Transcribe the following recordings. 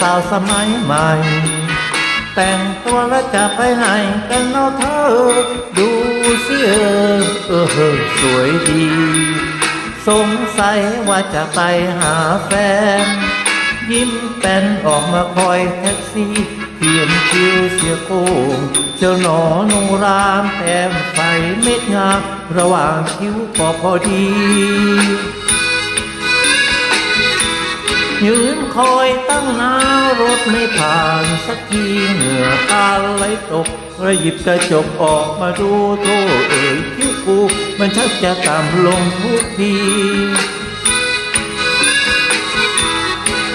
สาวสมัยใหม่ แต่งตัวแล้วจะไปไหนกันเนาะเธอ ดูสิเออเออเออสวยดี สงสัยว่าจะไปหาแฟน ยิ้มแป้นออกมาคอยแท็กซี่เขียนคิวเสียโค้งเจ้าหนอนูรามแต้มไฟเม็ดงามระหว่างคิ้วก็พอดี ยืนคอยตั้งนารถไม่ผ่านสักทีเหงื่อตาไหลตกระหยิบกระจกออกมาดูโทเอ่ยคิ้วกูมันชักจะต่ำลงทุกที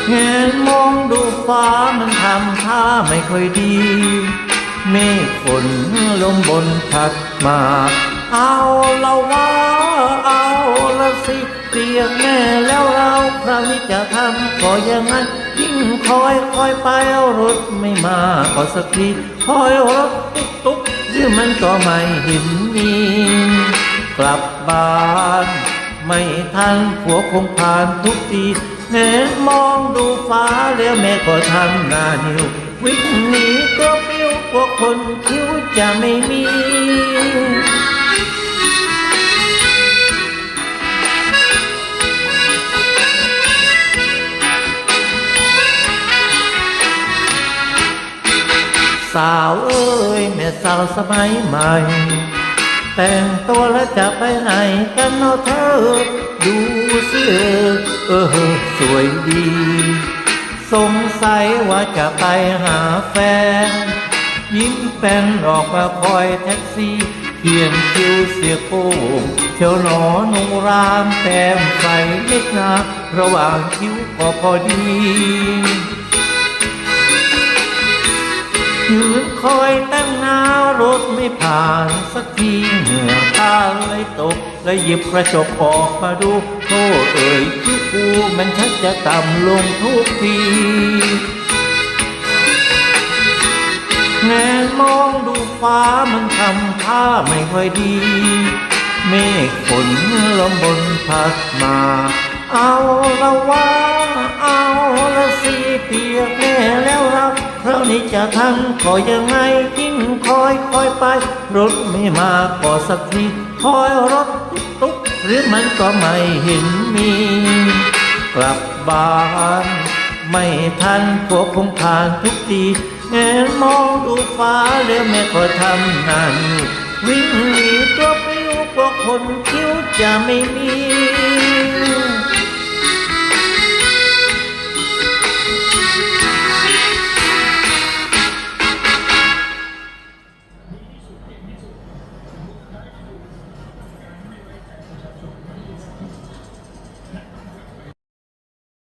แงนมองดูฟ้ามันทำท่าไม่ค่อยดี เมฆฝนลมบนพัดมา เอาละว่าเอาละสิ เปียกแน่แล้วเราคราวนี้จะทำก็อยังไงยิ่งคอยคอยไปรถไม่มาก็สักทีคอยรถตุ๊กตุ๊กหรือมันก็ไม่เห็นมีกลับบ้านไม่ทันผัวคงผ่านทุกทีแงนมองดูฟ้าแล้วแม่ก็ทำหน้านิ้ววิ่งหนีตัวปิ้วพวกคนคิ้วจะไม่มีาวเอ้ยแม่สาวสมัยใหม่ แต่งตัวแล้วจะไปไหนกันเนาะเธอ ดูสิเออเออสวยดี สงสัยว่าจะไปหาแฟน ยิ้มแป้นออกมาคอยแท็กซี่เขียนคิ้วเสียโค้เที่ยวหนอนุรามแต้มไฟเล็กนาระหว่างคิ้วก็พอดี ยืนคอยตั้งนารถไม่ผ่านสักทีเหงื่อตาเลยตกเลยหยิบกระจกออกมาดูโทษเอ่ยคิ้วกูมันชักจะต่ำลงทุกทีแงนมองดูฟ้ามันทำท่าไม่ค่อยดี เมฆฝนลมบนพัดมา เอาละว่า เอาละสิเปียกแน่แล้วเราคราวนี้จะทำก็ยังไงยิ่งคอยคอยไป รถไม่มาก็สักทีคอยรถตุ๊กตุ๊กหรือมันก็ไม่เห็นมี กลับบ้านไม่ทันพวกคงผ่านทุกทีแงนมองดูฟ้าแล้วแม่ก็ทำน้านิ้ววิ่งหนีตัวปลิวพวกคนคิ้วจะไม่มี